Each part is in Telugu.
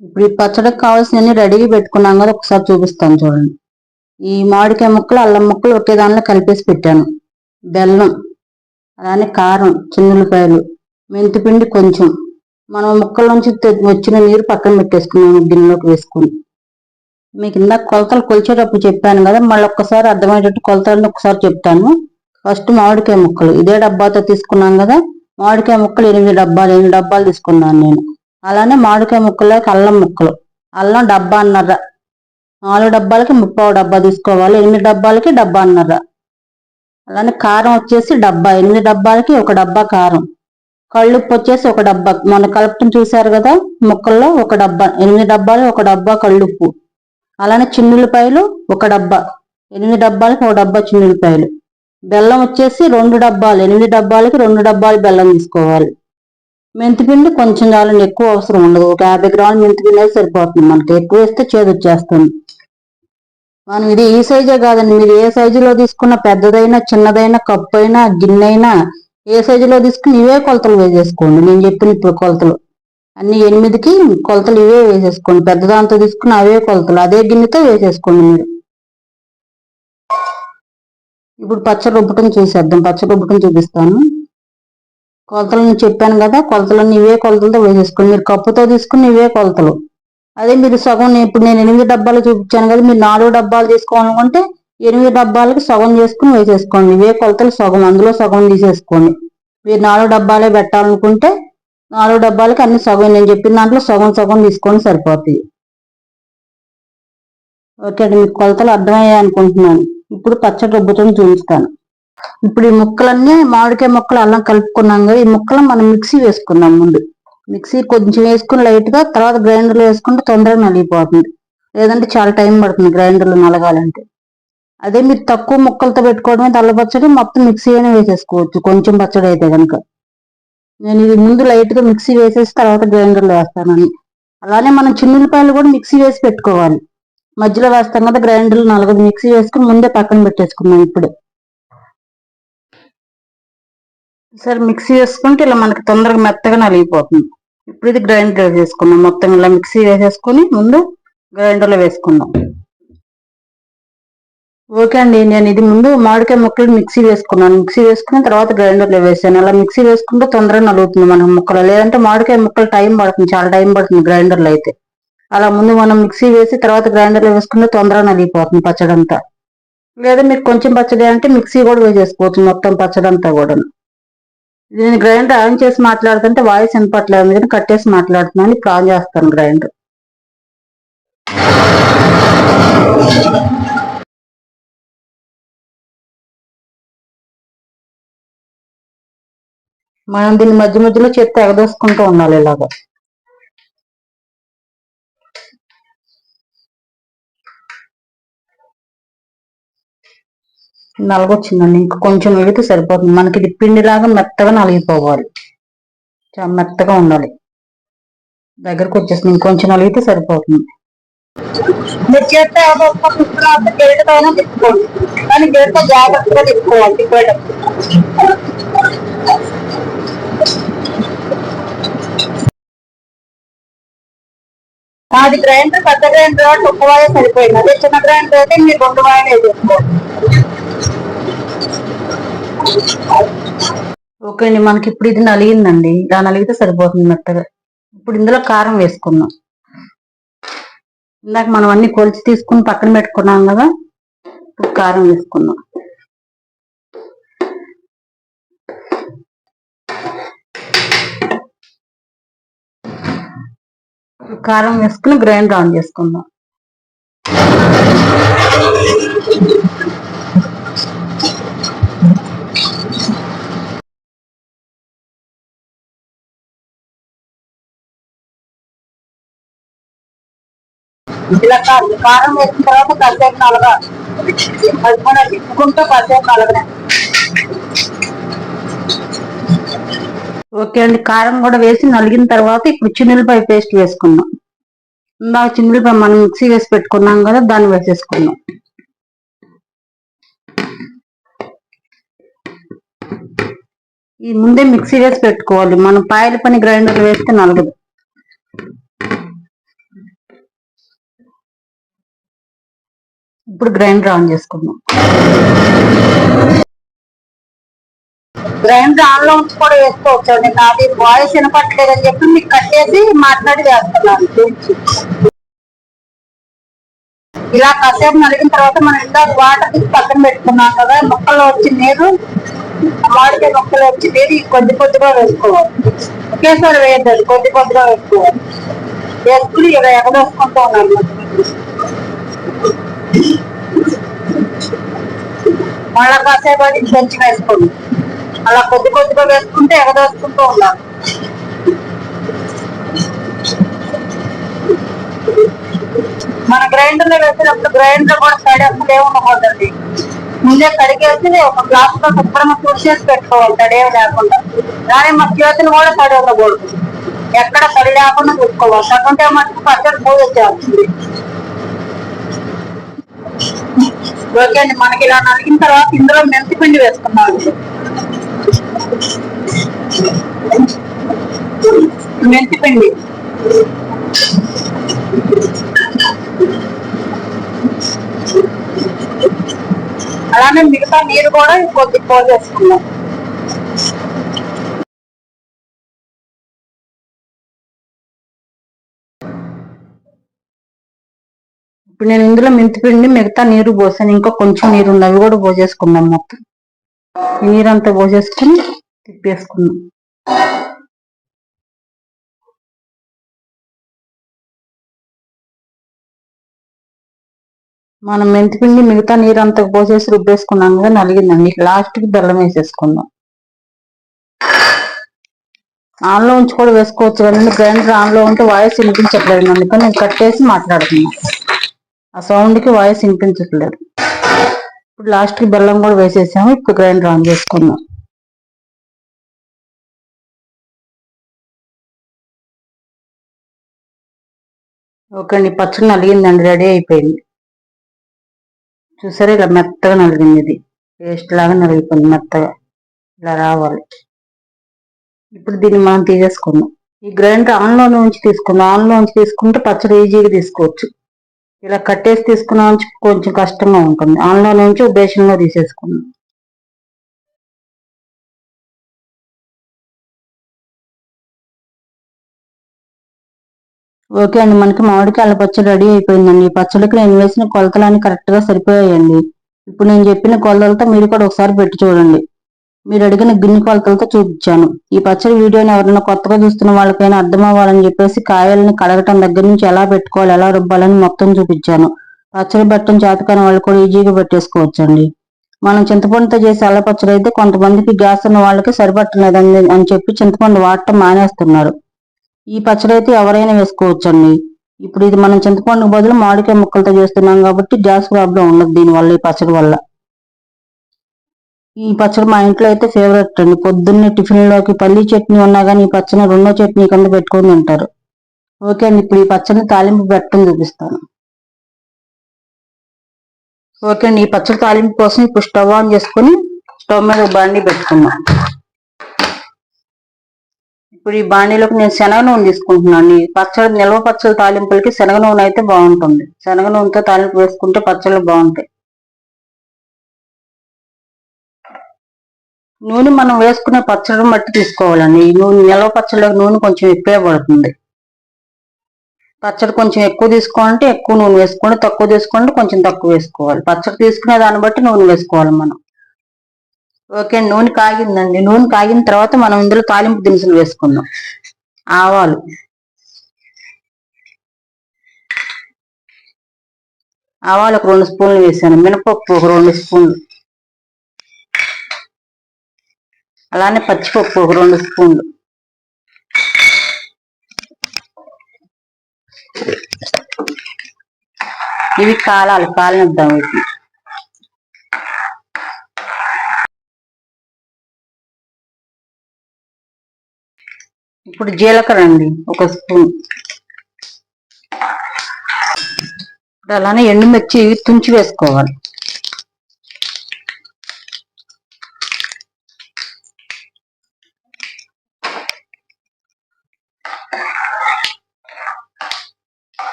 ఇప్పుడు ఈ పచ్చడికి కావాల్సినవి రెడీగా పెట్టుకున్నాం కదా ఒకసారి చూపిస్తాను చూడండి. ఈ మామిడికాయ ముక్కలు అల్లం ముక్కలు ఒకే దానిలో కలిపేసి పెట్టాను. బెల్లం అలానే కారం చిన్నులపాయలు మెంతిపిండి కొంచెం. మనం ముక్కల నుంచి వచ్చిన నీరు పక్కన పెట్టేసుకున్నాము గిన్నెలోకి వేసుకుని. మీకు ఇందాక కొలతలు కొలిచేటప్పుడు చెప్పాను కదా మళ్ళీ ఒక్కసారి అర్థమయ్యేటట్టు కొలతలను ఒకసారి చెప్తాను. ఫస్ట్ మామిడికాయ ముక్కలు. ఇదే డబ్బాతో తీసుకున్నాం కదా మామిడికాయ ముక్కలు ఎనిమిది డబ్బాలు ఎనిమిది డబ్బాలు తీసుకున్నాను నేను. అలానే మామిడికాయ ముక్కలకి అల్లం ముక్కలు. అల్లం డబ్బా అన్నర నాలుగు డబ్బాలకి ముప్పావు డబ్బా తీసుకోవాలి ఎనిమిది డబ్బాలకి డబ్బా అన్నర అలానే కారం వచ్చేసి డబ్బా ఎనిమిది డబ్బాలకి ఒక డబ్బా కారం. కళ్ళుప్పు వచ్చేసి ఒక డబ్బా. మొన్న కలుపుని చూశారు కదా ముక్కల్లో ఒక డబ్బా. ఎనిమిది డబ్బాలు ఒక డబ్బా కళ్ళుప్పు. అలానే చిన్నులపాయలు ఒక డబ్బా. ఎనిమిది డబ్బాలకి ఒక డబ్బా చిన్నులపాయలు. బెల్లం వచ్చేసి రెండు డబ్బాలు ఎనిమిది డబ్బాలకి రెండు డబ్బాలు బెల్లం తీసుకోవాలి. మెంతిపిండి కొంచెం చాలని ఎక్కువ అవసరం ఉండదు. ఒక యాభై గ్రాములు మెంతిపిండి అయితే సరిపోతుంది మనకి. ఎక్కువ వేస్తే చేదు వచ్చేస్తుంది. మనం ఇది ఈ సైజే కాదండి. మీరు ఏ సైజులో తీసుకున్న పెద్దదైనా చిన్నదైనా కప్పు అయినా గిన్నె అయినా ఏ సైజులో తీసుకుని ఇవే కొలతలు వేసేసుకోండి. నేను చెప్పిన ఇప్పుడు కొలతలు. అన్ని ఎనిమిదికి కొలతలు ఇవే వేసేసుకోండి. పెద్ద దాంతో తీసుకుని అవే కొలతలు. అదే గిన్నెతో వేసేసుకోండి మీరు. ఇప్పుడు పచ్చ రుబ్బటం చూసేద్దాం. పచ్చ రుబ్బటం చూపిస్తాను. కొలతలను చెప్పాను కదా కొలతలన్నీ ఇవే కొలతలతో వేసేసుకోండి. మీరు కప్పుతో తీసుకుని ఇవే కొలతలు. అదే మీరు సగం ఇప్పుడు నేను ఎనిమిది డబ్బాలు చూపించాను కదా మీరు నాలుగు డబ్బాలు తీసుకోవాలనుకుంటే ఎనిమిది డబ్బాలకు సగం చేసుకుని వేసేసుకోండి. ఇవే కొలతలు సగం అందులో సగం తీసేసుకోండి. మీరు నాలుగు డబ్బాలే పెట్టాలనుకుంటే నాలుగు డబ్బాలకి అన్ని సగం నేను చెప్పిన దాంట్లో సగం సగం తీసుకొని సరిపోతాయి. ఓకే అండి మీకు కొలతలు అర్థమయ్యాయి అనుకుంటున్నాను ఇప్పుడు పచ్చడి రుబ్బుతో చూపిస్తాను. ఇప్పుడు ఈ ముక్కలన్నీ మామిడికాయ ముక్కలు అల్లం కలుపుకున్నాం కదా ఈ ముక్కలు మనం మిక్సీ వేసుకుందాం ముందు. మిక్సీ కొంచెం వేసుకుని లైట్గా తర్వాత గ్రైండర్లో వేసుకుంటే తొందరగా నలిగిపోతుంది. లేదంటే చాలా టైం పడుతుంది గ్రైండర్లో నలగాలంటే. అదే మీరు తక్కువ ముక్కలతో పెట్టుకోవడమే తల్లపచ్చడి మొత్తం మిక్సీ అయినా వేసేసుకోవచ్చు. కొంచెం పచ్చడి అయితే కనుక. నేను ఇది ముందు లైట్గా మిక్సీ వేసేసి తర్వాత గ్రైండర్లో వేస్తానని. అలానే మనం చిన్నులపాయలు కూడా మిక్సీ వేసి పెట్టుకోవాలి. మధ్యలో వేస్తాం కదా గ్రైండర్లు నలగదు. మిక్సీ వేసుకుని ముందే పక్కన పెట్టేసుకున్నాం ఇప్పుడే. సరే మిక్సీ వేసుకుంటే ఇలా మనకి తొందరగా మెత్తగా నలిగిపోతుంది ఇప్పుడు ఇది గ్రైండర్ చేసుకున్నాం మొత్తం ఇలా మిక్సీ వేసేసుకుని ముందు గ్రైండర్లో వేసుకుందాం. ఓకే అండి నేను ఇది ముందు మామిడికాయ ముక్కలు మిక్సీ వేసుకున్నాను. మిక్సీ వేసుకున్న తర్వాత గ్రైండర్లో వేసాను. అలా మిక్సీ వేసుకుంటే తొందరగా నలుగుతుంది మనం ముక్కలు. లేదంటే మామిడికాయ ముక్కలు టైం పడుతుంది చాలా టైం పడుతుంది గ్రైండర్లో అయితే. అలా ముందు మనం మిక్సీ వేసి తర్వాత గ్రైండర్లో వేసుకుంటే తొందరగా నలిగిపోతుంది పచ్చడంతా. లేదా మీరు కొంచెం పచ్చడి అంటే మిక్సీ కూడా వేసేసుకోవచ్చు మొత్తం పచ్చడంతా కూడా నేను గ్రైండర్ ఆన్ చేసి మాట్లాడుతుంటే వాయిస్ వినపట్లేదు మీద కట్టేసి మాట్లాడుతున్నాను ఇప్పుడు ఆన్ చేస్తాను గ్రైండర్ మనం దీన్ని మధ్య మధ్యలో చెత్త ఎగదోసుకుంటూ ఉండాలి ఇలాగా. నలగొచ్చిందండి. ఇంకా కొంచెం వెళితే సరిపోతుంది. మనకి ఇది పిండిలాగా మెత్తగా నలిగిపోవాలి. చాలా మెత్తగా ఉండాలి. దగ్గరకు వచ్చేసింది ఇంకొంచెం నలిగితే సరిపోతుంది. మీరు చేస్తే గరిటతో తిప్పుకోండి కానీ గరిటతో జాగ్రత్తగా తిప్పుకోవాలి తిప్పేటప్పుడు మాది గ్రైండర్ పెద్ద గ్రైండర్ ఒక్క వాయ సరిపోయింది. అదే చిన్న గ్రైండర్ అయితే మీరు రెండు వాయలు వేసేసుకోండి ఓకే అండి మనకి ఇప్పుడు ఇది నలిగిందండి. ఇలా నలిగితే సరిపోతుంది మెత్తగా. ఇప్పుడు ఇందులో కారం వేసుకుందాం. ఇందాక మనం అన్ని కొలిచి తీసుకుని పక్కన పెట్టుకున్నాం కదా ఇప్పుడు కారం వేసుకుందాం. కారం వేసుకుని గ్రైండర్ ఆన్ చేసుకుందాం. ఇలా కారం వేసిన తర్వాత కాసేపు నలగ అది మనం తిప్పుకుంటూ కాసేపు నలగనే ఓకే అండి. కారం కూడా వేసి నలిగిన తర్వాత ఇప్పుడు చిన్నులపై పేస్ట్ వేసుకున్నాం ఇందాక చిన్నులపై మనం మిక్సీ వేసి పెట్టుకున్నాం కదా దాన్ని వేసేసుకున్నాం ఈ ముందే మిక్సీ వేసి పెట్టుకోవాలి. మనం పాయల పని గ్రైండర్ వేస్తే నలగదు. ఇప్పుడు గ్రైండర్ ఆన్ చేసుకుందాం. గ్రైండర్ ఆన్లో ఉంచి కూడా వేసుకోవచ్చు అండి నాది వాయిస్ వినపట్లేదని చెప్పి మీకు కట్టేసి మాట్లాడి చేస్తున్నాను ఇలా కాసేపు నలిగిన తర్వాత మనం ఇందాక వాటర్ తీసి పక్కన పెట్టుకున్నాం కదా మొక్కల్లో వచ్చి నీరు మామిడికాయ మొక్కలు వచ్చి నీరు కొద్ది కొద్దిగా వేసుకోవాలి. ఒకేసారి వేయద్దు కొద్ది కొద్దిగా వేసుకోవాలి. వేసుకుని ఇలా ఎగదోసుకుంటూ ఉన్నాను మళ్ళా కాసేపు అది దంచి వేసుకోండి అలా కొద్ది కొద్దిగా వేసుకుంటే ఎగదోసుకుంటూ ఉండాలి మన గ్రైండర్లో వేసినప్పుడు గ్రైండర్ కూడా తడి అసలు ఏముండకూడదండి. ముందే కడిగేసి ఒక గ్లాస్లో శుభ్రంగా తుడిచేసి పెట్టుకోవాలి తడేవి లేకుండా. కానీ మా చేతులు కూడా తడి ఉండకూడదు. ఎక్కడ తడి లేకుండా చూసుకోవాలి తగ్గుంటే మటుకు పచ్చడి పూజ చేయాల్సింది ఓకే అండి మనకి ఇలా నలిగిన తర్వాత ఇందులో మెంతి పిండి వేసుకున్నాం మెంతి పిండి. అలానే మిగతా నీరు కూడా కొద్ది పోసేసుకున్నాం ఇప్పుడు నేను ఇందులో మెంతి పిండి మిగతా నీరు పోసాను. ఇంకా కొంచెం నీరు ఉన్నవి కూడా పోసేసుకున్నాం మొత్తం. ఈ అంతా పోసేసుకుని తిప్పేసుకున్నాం మనం మెంతిపిండి మిగతా నీరు అంతా పోసేసి రుబ్బేసుకున్నాం కదా నలిగిందండి. లాస్ట్కి బెల్లం వేసేసుకుందాం. ఆన్లో ఉంచి కూడా వేసుకోవచ్చు కానీ గ్రైండర్ ఆన్లో ఉంటే వాయిస్ వినిపించట్లేదు అందుకని నేను కట్టేసి మాట్లాడుతున్నాను ఆ సౌండ్కి వాయిస్ వినిపించట్లేదు. ఇప్పుడు లాస్ట్కి బెల్లం కూడా వేసేసాము ఇప్పుడు గ్రైండర్ ఆన్ చేసుకుందాం. ఓకే అండి పచ్చడి నలిగిందండి రెడీ అయిపోయింది. చూసారా ఇలా మెత్తగా నలిగింది ఇది. పేస్ట్ లాగా నలిగిపోయింది మెత్తగా. ఇలా రావాలి. ఇప్పుడు దీన్ని మనం తీసేసుకుందాం. ఈ గ్రైండర్ ఆన్లో నుంచి తీసుకుందాం. ఆన్లో నుంచి తీసుకుంటే పచ్చడి ఈజీగా తీసుకోవచ్చు. ఇలా కట్టేసి తీసుకున్నా కొంచెం కష్టంగా ఉంటుంది. ఆన్లో నుంచి బేషన్లో తీసేసుకుందాం ఓకే అండి మనకి మామిడికాయల పచ్చడి రెడీ అయిపోయిందండి. ఈ పచ్చడికి నేను వేసిన కొలతలన్నీ కరెక్ట్గా సరిపోయాయండి. ఇప్పుడు నేను చెప్పిన కొలతలతో మీరు కూడా ఒకసారి పెట్టి చూడండి. మీరు అడిగిన గిన్నె కొలతలతో చూపించాను. ఈ పచ్చడి వీడియోని ఎవరైనా కొత్తగా చూస్తున్న వాళ్ళకైనా అర్థం అవ్వాలని చెప్పేసి కాయల్ని కడగటం దగ్గర నుంచి ఎలా పెట్టుకోవాలి ఎలా రుబ్బాలని మొత్తం చూపించాను. పచ్చడి పెట్టడం చేతకాని వాళ్ళు కూడా ఈజీగా పెట్టేసుకోవచ్చండి. మనం చింతపండుతో చేసే అల్ల పచ్చడి అయితే కొంతమందికి గ్యాస్ ఉన్న వాళ్ళకి సరిపట్టలేదని అని చెప్పి చింతపండు వాడటం మానేస్తున్నారు. ఈ పచ్చడి అయితే ఎవరైనా వేసుకోవచ్చండి. ఇప్పుడు ఇది మనం చింతపండుకు బదులు మామిడికాయ ముక్కలతో చేస్తున్నాం కాబట్టి గ్యాస్ ప్రాబ్లం ఉండదు దీనివల్ల ఈ పచ్చడి వల్ల. ఈ పచ్చడి మా ఇంట్లో అయితే ఫేవరెట్ అండి. పొద్దున్నే టిఫిన్లోకి పల్లి చట్నీ ఉన్నా కానీ ఈ పచ్చని రెండో చట్నీ కింద పెట్టుకొని తింటారు. ఓకే అండి ఇప్పుడు ఈ పచ్చడిని తాలింపు పెట్టడం చూపిస్తాను. ఓకే అండి ఈ పచ్చడి తాలింపు కోసం ఇప్పుడు స్టవ్ ఆన్ చేసుకుని స్టవ్ మీద బండి పెట్టుకున్నాం ఇప్పుడు ఈ బాణీలోకి నేను శనగ నూనె తీసుకుంటున్నాను ఈ పచ్చడి నిల్వ పచ్చడి తాలింపులకి శనగ నూనె అయితే బాగుంటుంది. శనగ నూనెతో తాలింపు వేసుకుంటే పచ్చళ్ళు బాగుంటాయి. నూనె మనం వేసుకునే పచ్చడిని బట్టి తీసుకోవాలండి. ఈ నూనె నిల్వ పచ్చడిలోకి నూనె కొంచెం ఎక్కువే పడుతుంది. పచ్చడి కొంచెం ఎక్కువ తీసుకోవాలంటే ఎక్కువ నూనె వేసుకోండి తక్కువ తీసుకోండి కొంచెం తక్కువ వేసుకోవాలి. పచ్చడి తీసుకునే దాన్ని బట్టి నూనె వేసుకోవాలి మనం. ఓకే నూనె కాగిందండి. నూనె కాగిన తర్వాత మనం ఇందులో తాలింపు దినుసులు వేసుకుందాం. ఆవాలు. ఆవాలు ఒక రెండు స్పూన్లు వేసాను. మినపప్పు ఒక రెండు స్పూన్లు. అలానే పచ్చిపప్పు ఒక రెండు స్పూన్లు. ఇవి కాలాలు కాలినద్దాం వీటిని. ఇప్పుడు జీలకర్ర అండి ఒక స్పూన్. ఇప్పుడు అలానే ఎండుమిర్చి తుంచి వేసుకోవాలి.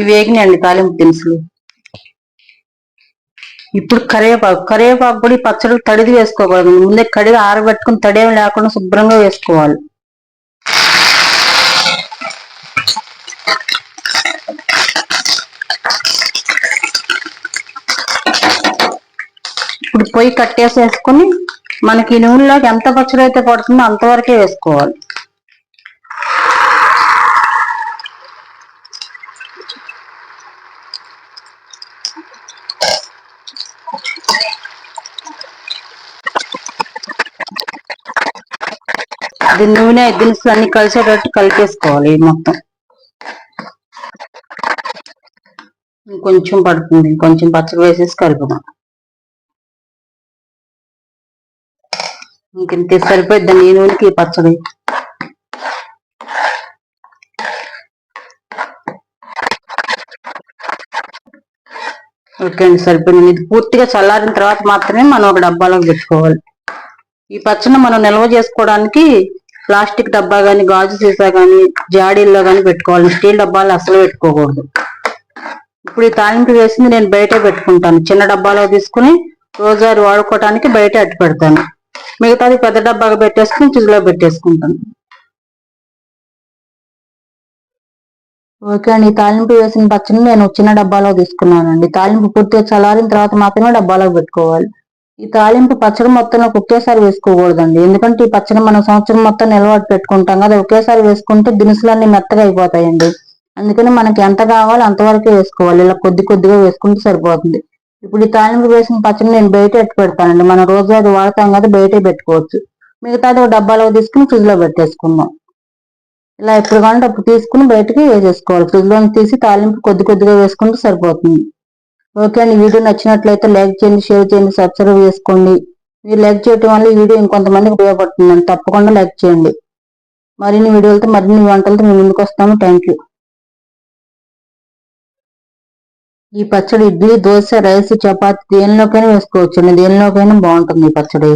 ఇవి వేగినాయండి తాలింపు దినుసులు. ఇప్పుడు కరివేపాకు కరివేపాకు కూడా ఈ పచ్చడి తడిది వేసుకోకూడదు. ముందే కడిగి ఆరబెట్టుకుని తడేం లేకుండా శుభ్రంగా వేసుకోవాలి. ఇప్పుడు పొయ్యి కట్టేసేసుకుని మనకి ఈ నూనెలోకి ఎంత పచ్చడి అయితే పడుతుందో అంతవరకే వేసుకోవాలి. ఇది నూనె దినుసులు అన్ని కలిసేటట్టు కలిపేసుకోవాలి మొత్తం. ఇంకొంచెం పడుతుంది. కొంచెం పచ్చడి వేసేసి కలుపుదాం. ఇంకింత సరిపోద్దండి ఈ నూనెకి ఈ పచ్చడి. ఓకే అండి సరిపోయింది. ఇది పూర్తిగా చల్లారిన తర్వాత మాత్రమే మనం ఒక డబ్బాలోకి పెట్టుకోవాలి. ఈ పచ్చడిని మనం నిల్వ చేసుకోవడానికి ప్లాస్టిక్ డబ్బా కానీ గాజు సీసా కానీ జాడీల్లో కానీ పెట్టుకోవాలి. స్టీల్ డబ్బాలు అసలు పెట్టుకోకూడదు. ఇప్పుడు ఈ తాలింపు వేసింది నేను బయటే పెట్టుకుంటాను. చిన్న డబ్బాలో తీసుకుని రోజువారి వాడుకోవటానికి బయట అట్టు పెడతాను. మిగతాది పెద్ద డబ్బాగా పెట్టేసుకుని ఫ్రిడ్జ్ పెట్టేసుకుంటాను. ఓకే అండి ఈ తాలింపు వేసిన పచ్చని నేను చిన్న డబ్బాలో తీసుకున్నానండి. తాలింపు పూర్తిగా చల్లారిన తర్వాత మాత్రమే డబ్బాలో పెట్టుకోవాలి. ఈ తాలింపు పచ్చడి మొత్తం ఒకేసారి వేసుకోకూడదండి. ఎందుకంటే ఈ పచ్చడి మనం సంవత్సరం మొత్తం నిలవాటు పెట్టుకుంటాం కదా ఒకేసారి వేసుకుంటే దినుసులన్నీ మెత్తగా అయిపోతాయండి. అందుకని మనకి ఎంత కావాలో అంతవరకే వేసుకోవాలి. ఇలా కొద్ది కొద్దిగా వేసుకుంటే సరిపోతుంది. ఇప్పుడు ఈ తాలింపు వేసిన పచ్చడి నేను బయట ఎట్టు పెడతానండి. మనం రోజు అది వాడతాం కదా బయటే పెట్టుకోవచ్చు. మిగతాది ఒక డబ్బాలో తీసుకుని ఫ్రిడ్జ్లో పెట్టేసుకుందాం. ఇలా ఎప్పుడు కావాలంటే అప్పుడు తీసుకుని బయటకి వేసేసుకోవాలి. ఫ్రిడ్జ్లో తీసి తాలింపు కొద్ది కొద్దిగా వేసుకుంటే సరిపోతుంది. ఓకే అండి వీడియో నచ్చినట్లయితే లైక్ చేయండి షేర్ చేయండి సబ్స్క్రైబ్ చేసుకోండి. మీరు లైక్ చేయటం వల్ల వీడియో ఇంకొంతమందికి ఉపయోగపడుతుందండి. తప్పకుండా లైక్ చేయండి. మరిన్ని వీడియోలతో మరిన్ని వంటలతో మేము ముందుకు వస్తాము. థ్యాంక్ యూ ఈ పచ్చడి ఇడ్లీ దోశ రైస్ చపాతి దేనిలోకైనా వేసుకోవచ్చు దేనిలోకైనా బాగుంటుంది ఈ పచ్చడి.